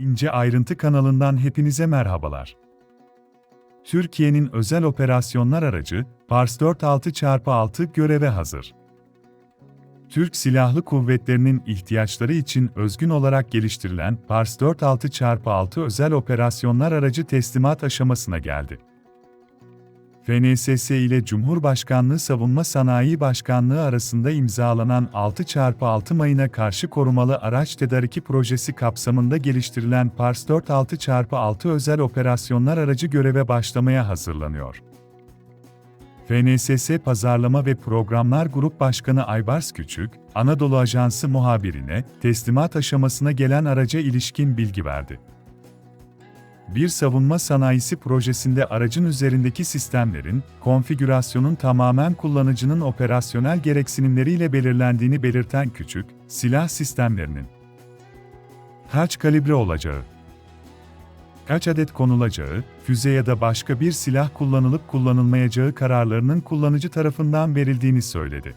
İnce Ayrıntı kanalından hepinize merhabalar. Türkiye'nin özel operasyonlar aracı, Pars 46x6 göreve hazır. Türk Silahlı Kuvvetleri'nin ihtiyaçları için özgün olarak geliştirilen Pars 46x6 özel operasyonlar aracı teslimat aşamasına geldi. FNSS ile Cumhurbaşkanlığı Savunma Sanayi Başkanlığı arasında imzalanan 6x6 mayına karşı korumalı araç tedariki projesi kapsamında geliştirilen Pars 46x6 özel operasyonlar aracı göreve başlamaya hazırlanıyor. FNSS Pazarlama ve Programlar Grup Başkanı Aybars Küçük, Anadolu Ajansı muhabirine teslimat aşamasına gelen araca ilişkin bilgi verdi. Bir savunma sanayisi projesinde aracın üzerindeki sistemlerin, konfigürasyonun tamamen kullanıcının operasyonel gereksinimleriyle belirlendiğini belirten küçük, silah sistemlerinin kaç kalibre olacağı, kaç adet konulacağı, füze ya da başka bir silah kullanılıp kullanılmayacağı kararlarının kullanıcı tarafından verildiğini söyledi.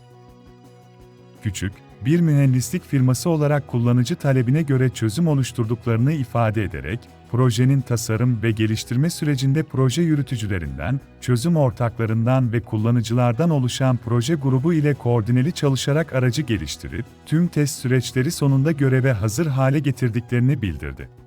Küçük, bir mühendislik firması olarak kullanıcı talebine göre çözüm oluşturduklarını ifade ederek, projenin tasarım ve geliştirme sürecinde proje yürütücülerinden, çözüm ortaklarından ve kullanıcılardan oluşan proje grubu ile koordineli çalışarak aracı geliştirip, tüm test süreçleri sonunda göreve hazır hale getirdiklerini bildirdi.